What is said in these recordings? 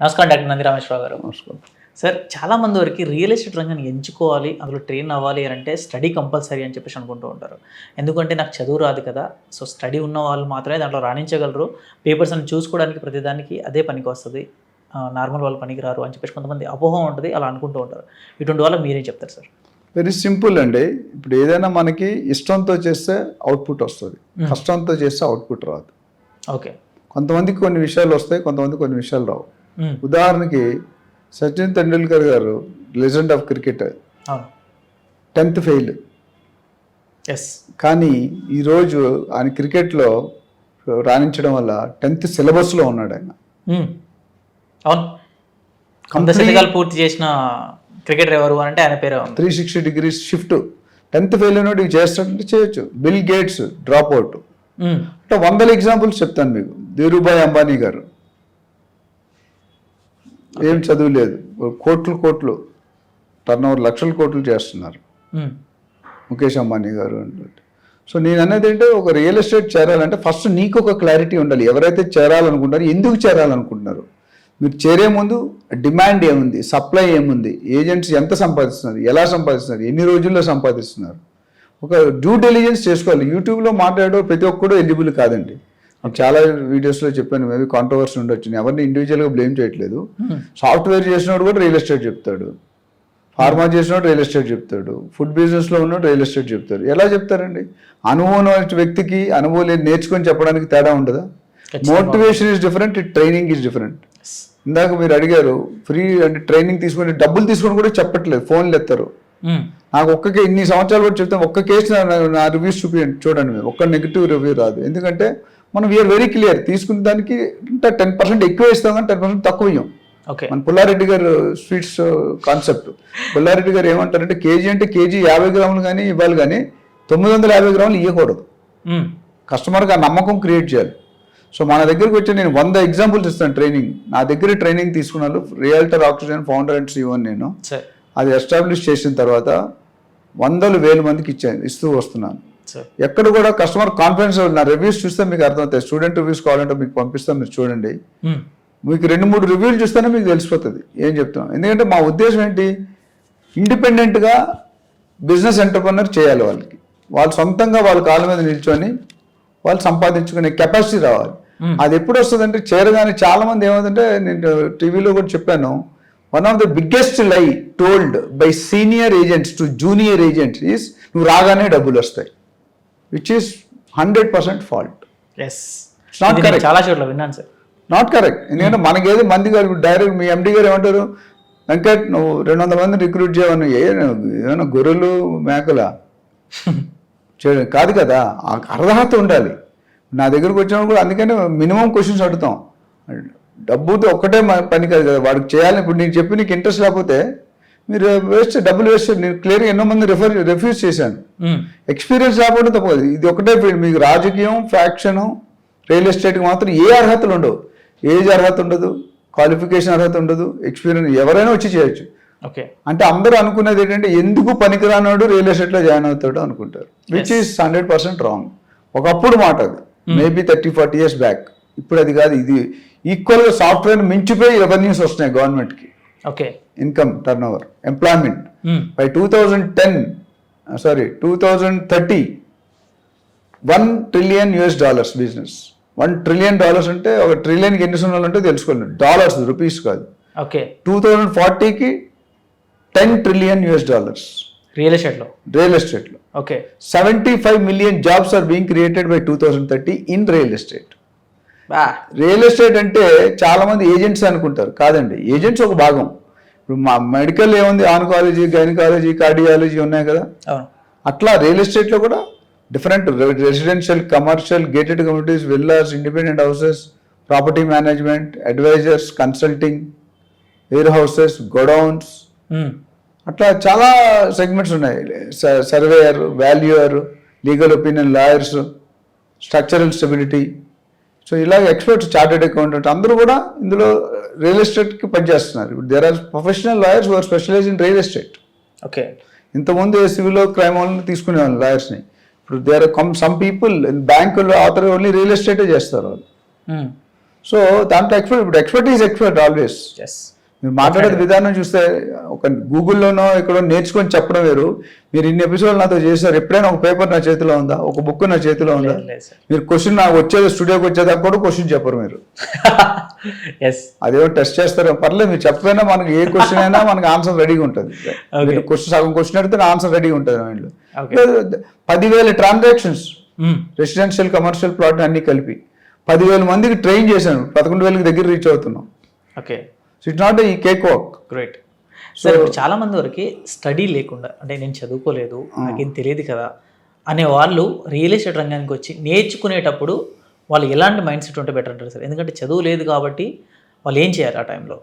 నమస్కారం డాక్టర్ నంది రామేశ్వరరావు గారు. నమస్కారం. సార్ చాలా మంది వరకు రియల్ ఎస్టేట్ రంగాన్ని ఎంచుకోవాలి అందులో ట్రైన్ అవ్వాలి అని అంటే స్టడీ కంపల్సరీ అని చెప్పేసి అనుకుంటూ ఉంటారు. ఎందుకంటే నాకు చదువు రాదు కదా సో స్టడీ ఉన్న వాళ్ళు మాత్రమే దాంట్లో రాణించగలరు. పేపర్స్ అని చూసుకోవడానికి ప్రతిదానికి అదే పనికి వస్తుంది. నార్మల్ వాళ్ళు పనికి రారు అని చెప్పేసి కొంతమంది అపోహం ఉంటుంది అలా అనుకుంటూ ఉంటారు. ఇటువంటి వాళ్ళకి మీరేం చెప్తారు సార్? వెరీ సింపుల్ అండి. ఇప్పుడు ఏదైనా మనకి ఇష్టంతో చేస్తే అవుట్పుట్ వస్తుంది. కష్టంతో చేస్తే అవుట్పుట్ రాదు. ఓకే. కొంతమందికి కొన్ని విషయాలు వస్తాయి కొంతమందికి కొన్ని విషయాలు రావు. ఉదాహరణకి సచిన్ తెండూల్కర్ గారు legend of cricket. Tenth fail. Yes కానీ ఈరోజు ఆయన క్రికెట్లో రాణించడం వల్ల టెన్త్ సిలబస్లో ఉన్నాడు ఆయన. అవును. పూర్తి చేసిన క్రికెటర్ ఎవరు అంటే ఆయన పేరే three sixty degrees shift tenth fail అయినోడు ఇవి చేస్తాడంటే చేయొచ్చు. Bill Gates drop out. అంటే వందల ఎగ్జాంపుల్స్ చెప్తాను మీకు. ధీరుభాయ్ అంబానీ గారు. ఏం చదువు లేదు. కోట్లు కోట్లు టర్న్ ఓవర్ లక్షల కోట్లు చేస్తున్నారు. ముఖేష్ అంబానీ గారు అంటే సో నేను అనేది ఏంటంటే ఒక రియల్ ఎస్టేట్ చేరాలంటే ఫస్ట్ నీకు ఒక క్లారిటీ ఉండాలి. ఎవరైతే చేరాలనుకుంటారో ఎందుకు చేరాలనుకుంటున్నారు? మీరు చేరే ముందు డిమాండ్ ఏముంది? సప్లై ఏముంది? ఏజెంట్స్ ఎంత సంపాదిస్తున్నారు? ఎలా సంపాదిస్తున్నారు? ఎన్ని రోజుల్లో సంపాదిస్తున్నారు? ఒక డ్యూ డెలిజెన్స్ చేసుకోవాలి. యూట్యూబ్లో మాట్లాడే ప్రతి ఒక్కడు ఎలిజిబుల్ కాదండి. చాలా వీడియోస్లో చెప్పాను మేబీ కాంట్రవర్సీ ఉండొచ్చు. ఎవరిని ఇండివిజువల్గా బ్లేమ్ చేయట్లేదు. మ్మ్. సాఫ్ట్వేర్ చేసినోడు కూడా రియల్ ఎస్టేట్ చెప్తాడు. ఫార్మా చేసినోడు రియల్ ఎస్టేట్ చెప్తాడు. ఫుడ్ బిజినెస్లో ఉన్నోడు రియల్ ఎస్టేట్ చెప్తాడు. ఎలా చెప్తారండి? అనుభవం వ్యక్తికి అనుభవం లేదు నేర్చుకొని చెప్పడానికి తేడా ఉండదా. Motivation is different training is different. ఇందాక మీరు అడిగారు ఫ్రీ అంటే ట్రైనింగ్ తీసుకొని డబ్బులు తీసుకొని కూడా చెప్పట్లేదు ఫోన్లు ఎత్తారు మ్మ్. నాకు ఒక్క ఇన్ని సంవత్సరాలు కూడా చెప్తాం ఒక్క కేసు నా- రివ్యూస్ చూపించండి చూడండి మీరు ఒక్క నెగిటివ్ రివ్యూ రాదు. ఎందుకంటే మనం వీఆర్ వెరీ క్లియర్ తీసుకున్న దానికి ఇంకా టెన్ పర్సెంట్ ఎక్కువ ఇస్తాం కానీ టెన్ పర్సెంట్ తక్కువ ఇయ్యం. ఓకే మన పుల్లారెడ్డి గారు స్వీట్స్ కాన్సెప్ట్ పుల్లారెడ్డి గారు ఏమంటారంటే కేజీ అంటే కేజీ యాభై గ్రాములు కానీ ఇవ్వాలి కానీ తొమ్మిది వందల యాభై గ్రాములు ఇవ్వకూడదు. కస్టమర్కి ఆ నమ్మకం క్రియేట్ చేయాలి. సో మన దగ్గరికి వచ్చి నేను వంద ఎగ్జాంపుల్స్ ఇస్తాను ట్రైనింగ్ నా దగ్గర ట్రైనింగ్ తీసుకున్నాను realtor oxygen founder and CEO నేను. అది ఎస్టాబ్లిష్ చేసిన తర్వాత వందలు వేల మందికి ఇచ్చాను ఇస్తూ వస్తున్నాను. ఎక్కడ కూడా కస్టమర్ కాన్ఫిడెన్స్ నా రివ్యూస్ చూస్తే మీకు అర్థమవుతాయి. స్టూడెంట్ రివ్యూస్ కావాలంటే మీకు పంపిస్తాను మీరు చూడండి. మ్మ్. మీకు రెండు మూడు రివ్యూలు చూస్తేనే మీకు తెలిసిపోతుంది. ఏం చెప్తాం? ఎందుకంటే మా ఉద్దేశం ఏంటి? ఇండిపెండెంట్గా బిజినెస్ ఎంటర్ప్రినర్ చేయాలి వాళ్ళకి. వాళ్ళు సొంతంగా వాళ్ళ కాళ్ళ మీద నిల్చొని వాళ్ళు సంపాదించుకునే కెపాసిటీ రావాలి. అది ఎప్పుడు వస్తుందంటే చేరగానే చాలా మంది ఏమవుతుందంటే నేను టీవీలో కూడా చెప్పాను one of the biggest lie told by senior agents to junior agents is నువ్వు రాగానే డబ్బులు వస్తాయి. Which is hundred percent fault yes not correct. చాలా చోట్ల విన్నాను సార్ నాట్ కరెక్ట్ ఎందుకంటే మనకేదో మంది గారు డైరెక్ట్ మీ ఎండి గారు ఏమంటారు? వెంకట్ నువ్వు రెండు వందల మంది రిక్రూట్ చేయవని ఏమైనా గొర్రెలు మేకలా? చేయడం కాదు కదా. ఆ అర్హత ఉండాలి. నా దగ్గరకు వచ్చినప్పుడు కూడా అందుకని మినిమం క్వశ్చన్స్ అడుగుతాం. డబ్బుతో ఒక్కటే పని కాదు కదా. వాడికి చేయాలని ఇప్పుడు నీకు చెప్పి నీకు ఇంట్రెస్ట్ లేకపోతే మీరు వేస్ట్ డబ్బులు వేస్ట్ నేను క్లియర్గా ఎన్నో మంది రిఫర్ రిఫ్యూజ్ చేశాను. ఎక్స్పీరియన్స్ లేకపోతే తప్పదు. ఇది ఒకటే ఫీల్డ్ మీకు రాజకీయం ఫ్యాక్షను రియల్ ఎస్టేట్కి మాత్రం ఏ అర్హతలు ఉండవు. ఏజ్ అర్హత ఉండదు. క్వాలిఫికేషన్ అర్హత ఉండదు. ఎక్స్పీరియన్స్ ఎవరైనా వచ్చి చేయొచ్చు. ఓకే అంటే అందరూ అనుకునేది ఏంటంటే ఎందుకు పనికిరానోడు రియల్ ఎస్టేట్లో జాయిన్ అవుతాడు అనుకుంటారు. Which is hundred percent wrong ఒకప్పుడు మాట అది. Maybe thirty forty years back ఇప్పుడు అది కాదు ఇది ఈక్వల్గా సాఫ్ట్వేర్ మించిపోయి రెవెన్యూస్ వస్తున్నాయి గవర్నమెంట్కి okay. Income turnover employment. By two thousand ten sorry two thousand thirty one trillion US dollars business one trillion dollars అంటే ఒక ట్రిలియన్కి ఎన్ని సున్నాలు అంటే తెలుసుకోండి డాలర్స్ రూపీస్ కాదు. ఓకే. టూ థౌజండ్ ఫార్టీకి ten trillion US dollars real ఎస్టేట్లో రియల్ ఎస్టేట్లో okay. Seventy five million jobs are being created by two thousand thirty in real estate real estate అంటే చాలా మంది ఏజెంట్స్ అనుకుంటారు. కాదండి ఏజెంట్స్ ఒక భాగం. ఇప్పుడు మా మెడికల్ ఏముంది? ఆన్కాలజీ గైనకాలజీ కార్డియాలజీ ఉన్నాయి కదా. అట్లా రియల్ ఎస్టేట్లో కూడా different residential commercial gated communities villas independent houses property management advisers consulting air houses godowns. అట్లా చాలా సెగ్మెంట్స్ ఉన్నాయి. Surveyor valuer legal opinion lawyers structural stability. So ఇలాగ ఎక్స్పర్ట్స్ చార్టెడ్ అకౌంటెంట్ అందరూ కూడా ఇందులో రియల్ ఎస్టేట్కి పనిచేస్తున్నారు. ఇప్పుడు there are professional lawyers are specialise in real estate okay. ఇంతకుముందు సివిల్ క్రైమ్ వాళ్ళని తీసుకునేవాళ్ళు లాయర్స్ని ఇప్పుడు దేర్ కమ్ సమ్ పీపుల్ బ్యాంకుల్లో ఆథర్ ఓన్లీ రియల్ ఎస్టేటే చేస్తారు వాళ్ళు. మ్మ్. సో దాంట్లో ఎక్స్పర్ట్ ఇప్పుడు expert is expert always yes మీరు మాట్లాడే విధానం చూస్తే ఒక గూగుల్లోనో ఎక్కడో నేర్చుకొని చెప్పడం వేరు. మీరు ఇన్ని ఎపిసోడ్లు నాతో చేశారు. ఎప్పుడైనా ఒక పేపర్ నా చేతిలో ఉందా? ఒక బుక్ నా చేతిలో ఉందా? మీరు క్వశ్చన్ నాకు వచ్చేది స్టూడియోకి వచ్చేదాకా కూడా క్వశ్చన్ చెప్పరు మీరు. అదేమో టెస్ట్ చేస్తారు. పర్లేదు మీరు చెప్పైనా మనకి ఏ క్వశ్చన్ అయినా మనకి ఆన్సర్ రెడీగా ఉంటుంది. మీరు క్వశ్చన్ సగం క్వశ్చన్ అడిగితే ఆన్సర్ రెడీగా ఉంటుంది మైండ్లో. పదివేల ట్రాన్సాక్షన్స్ రెసిడెన్షియల్ కమర్షియల్ ప్లాట్ అన్ని కలిపి పదివేల మందికి ట్రైన్ చేశాను. పదకొండు వేలకి దగ్గర రీచ్ అవుతున్నాం. Okay it's not a cakewalk great sir ఇప్పుడు చాలా మంది వరకు స్టడీ లేకుండా అంటే నేను చదువుకోలేదు నాకేం తెలియదు కదా అనే వాళ్ళు రియల్ ఎస్టేట్ రంగానికి వచ్చి నేర్చుకునేటప్పుడు వాళ్ళు ఎలాంటి మైండ్ సెట్ ఉంటే బెటర్ అంటారు సార్ ఎందుకంటే చదువు లేదు కాబట్టి వాళ్ళు ఏం చేయాలి ఆ టైంలో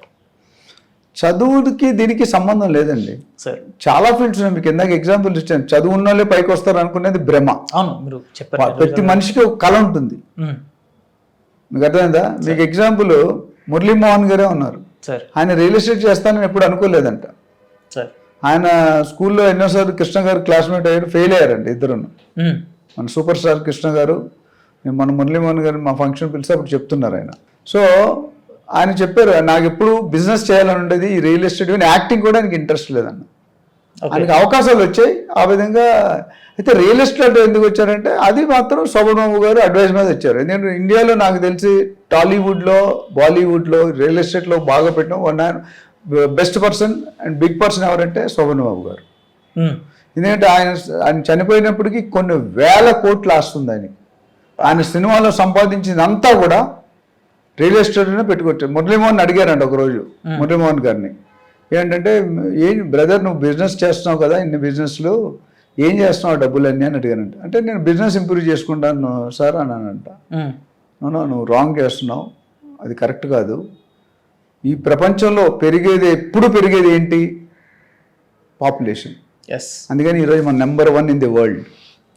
చదువుకి దీనికి సంబంధం లేదండి. సార్ చాలా ఫీల్డ్స్ ఉన్నాయి. మీకు ఇందాక ఎగ్జాంపుల్ ఇచ్చాను. చదువు ఉన్న వాళ్ళే పైకి వస్తారు అనుకునేది భ్రమ. అవును మీరు చెప్పారు ప్రతి మనిషికి ఒక కళ ఉంటుంది. మీకు అర్థమైందా? మీకు ఎగ్జాంపుల్ మురళీమోహన్ గారే ఉన్నారు. ఆయన రియల్ ఎస్టేట్ చేస్తానని ఎప్పుడు అనుకోలేదంట. సార్ ఆయన స్కూల్లో ఎన్నోసార్లు కృష్ణ గారు క్లాస్మేట్ అయ్యారు ఫెయిల్ అయ్యారండి ఇద్దరు మ్మ్. మన సూపర్ స్టార్ కృష్ణ గారు మన మురళీమోహన్ గారు మా ఫంక్షన్ పిలిచి అప్పుడు చెప్తున్నారు ఆయన. సో ఆయన చెప్పారు నాకు ఎప్పుడు బిజినెస్ చేయాలని ఉండేది ఈ రియల్ ఎస్టేట్ యాక్టింగ్ కూడా ఆయనకి ఇంట్రెస్ట్ లేదన్న. ఆయనకి అవకాశాలు వచ్చాయి. ఆ విధంగా అయితే రియల్ ఎస్టేట్ ఎందుకు వచ్చారంటే అది మాత్రం శోభన్ గారు అడ్వైస్ మీద వచ్చారు ఎందుకంటే ఇండియాలో నాకు తెలిసి టాలీవుడ్లో బాలీవుడ్లో రియల్ ఎస్టేట్లో బాగా పెట్టిన one best person and big person ఎవరంటే శోభన్ బాబు గారు. మ్మ్. ఎందుకంటే ఆయన ఆయన చనిపోయినప్పటికీ కొన్ని వేల కోట్లు ఆస్తుంది ఆయన ఆయన సినిమాలో సంపాదించిందంతా కూడా రియల్ ఎస్టేట్లోనే పెట్టుకొచ్చారు. మురళీమోహన్ అడిగారంట ఒకరోజు మురళీమోహన్ గారిని. ఏంటంటే ఏం బ్రదర్ నువ్వు బిజినెస్ చేస్తున్నావు కదా ఇన్ని బిజినెస్లు ఏం చేస్తున్నావు డబ్బులన్నీ అని అడిగానంట. అంటే నేను బిజినెస్ ఇంప్రూవ్ చేసుకుంటాను సార్ అన్నానంట. మ్మ్. నో నువ్వు రాంగ్ చేస్తున్నావు. అది కరెక్ట్ కాదు. ఈ ప్రపంచంలో పెరిగేది ఎప్పుడు పెరిగేది ఏంటి? పాపులేషన్ ఎస్ అందుకని ఈరోజు మన number one in the world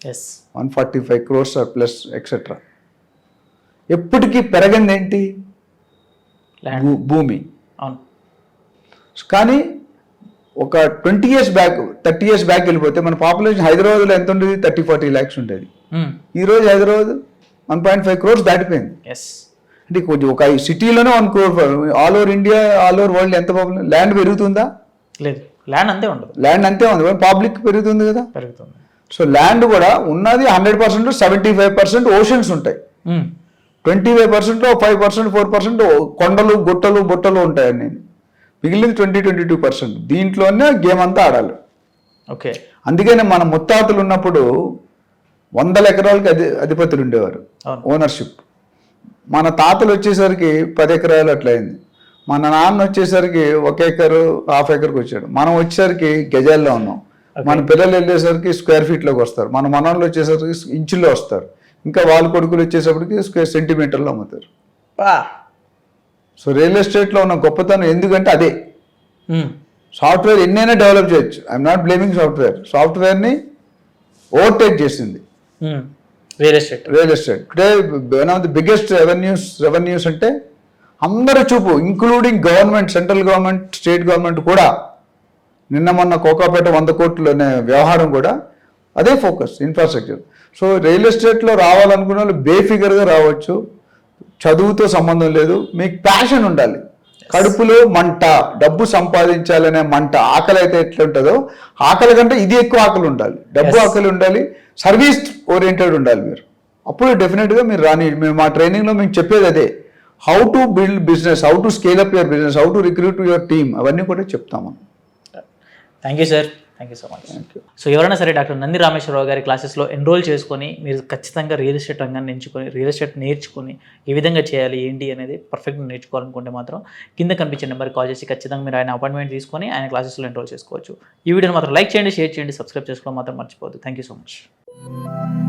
yes one forty five crores or plus etcetera ఎప్పటికీ పెరగంది ఏంటి? భూమి. అవును. కానీ ఒక twenty years back thirty years back వెళ్ళిపోతే మన పాపులేషన్ హైదరాబాద్లో ఎంత ఉండేది? థర్టీ ఫార్టీ ల్యాక్స్ ఉండేది. మ్మ్. ఈరోజు Hyderabad one point five crores దాటిపోయింది. ఎస్ అంటే కొంచెం ఒక సిటీలోనే one crore all over India all over world ఎంత పాపులేషన్ ల్యాండ్ పెరుగుతుందా? లేదు. ల్యాండ్ అంతే ఉండదు. ల్యాండ్ అంతే ఉంది పబ్లిక్ పెరుగుతుంది కదా? పెరుగుతుంది. సో ల్యాండ్ కూడా ఉన్నది hundred percent seventy five percent oceans ఉంటాయి. మ్మ్. Twenty five percent five percent four percent కొండలు గుట్టలు బుట్టలు ఉంటాయండి మిగిలింది ట్వంటీ ట్వంటీ టూ పర్సెంట్. దీంట్లోనే గేమ్ అంతా ఆడాలి. ఓకే. అందుకనే మన ముత్తాతలు ఉన్నప్పుడు వందల ఎకరాలకి అధి అధిపతులు ఉండేవారు. ఓనర్షిప్ మన తాతలు వచ్చేసరికి పది ఎకరాలు అట్లా అయింది. మన నాన్న వచ్చేసరికి ఒక ఎకరు హాఫ్ ఎకర్కి వచ్చాడు. మనం వచ్చేసరికి గజాల్లో ఉన్నాం. మన పిల్లలు వెళ్ళేసరికి స్క్వేర్ ఫీట్లోకి వస్తారు. మన మనవాళ్ళు వచ్చేసరికి ఇంచుల్లో వస్తారు. ఇంకా వాళ్ళ కొడుకులు వచ్చేసరికి స్క్వేర్ సెంటీమీటర్లో అమ్ముతారు. సో రియల్ ఎస్టేట్లో ఉన్న గొప్పతనం ఎందుకంటే అదే. సాఫ్ట్వేర్ ఎన్నైనా డెవలప్ చేయొచ్చు. ఐఎమ్ నాట్ బ్లేమింగ్ సాఫ్ట్వేర్ సాఫ్ట్వేర్ని ఓవర్టేక్ చేసింది. Real estate real estate today one of the biggest revenues revenues అంటే అందరి చూపు including government central government state government కూడా నిన్న మొన్న కోకాపేట వంద కోట్లు అనే వ్యవహారం కూడా అదే ఫోకస్ ఇన్ఫ్రాస్ట్రక్చర్ సో రియల్ ఎస్టేట్లో రావాలనుకున్న వాళ్ళు బేఫిగర్గా రావచ్చు. చదువుతో సంబంధం లేదు మీకు ప్యాషన్ ఉండాలి. కడుపులో మంట డబ్బు సంపాదించాలనే మంట ఆకలి అయితే ఎట్లా ఉంటుందో ఆకలి కంటే ఇది ఎక్కువ ఆకలి ఉండాలి. డబ్బు ఆకలి ఉండాలి సర్వీస్ ఓరియంటెడ్ ఉండాలి మీరు. అప్పుడు డెఫినెట్గా మీరు రాని మేము మా ట్రైనింగ్లో మేము చెప్పేది అదే. How to build business how to scale up your business how to recruit your team అవన్నీ కూడా చెప్తాము. Thank you sir thank you so much so ఎవరైనా సరే డాక్టర్ నంది రామేశ్వరరావు గారి క్లాసెస్లో ఎన్రోల్ చేసుకొని మీరు ఖచ్చితంగా రియల్ ఎస్టేట్ రంగాన్ని ఎంచుకొని రియల్ ఎస్టేట్ నేర్చుకొని ఏ విధంగా చేయాలి ఏంటి అనేది పర్ఫెక్ట్గా నేర్చుకోవాలనుకుంటే మాత్రం కింద కనిపించే నెంబర్కి కాల్ చేసి ఖచ్చితంగా మీరు ఆయన అపాయింట్మెంట్ తీసుకొని ఆయన క్లాసెస్లో ఎన్రోల్ చేసుకోవచ్చు. ఈ వీడియోని మాత్రం లైక్ చేయండి షేర్ చేయండి సబ్స్క్రైబ్ చేసుకోవడం మాత్రం మర్చిపోవద్దు. Thank you so much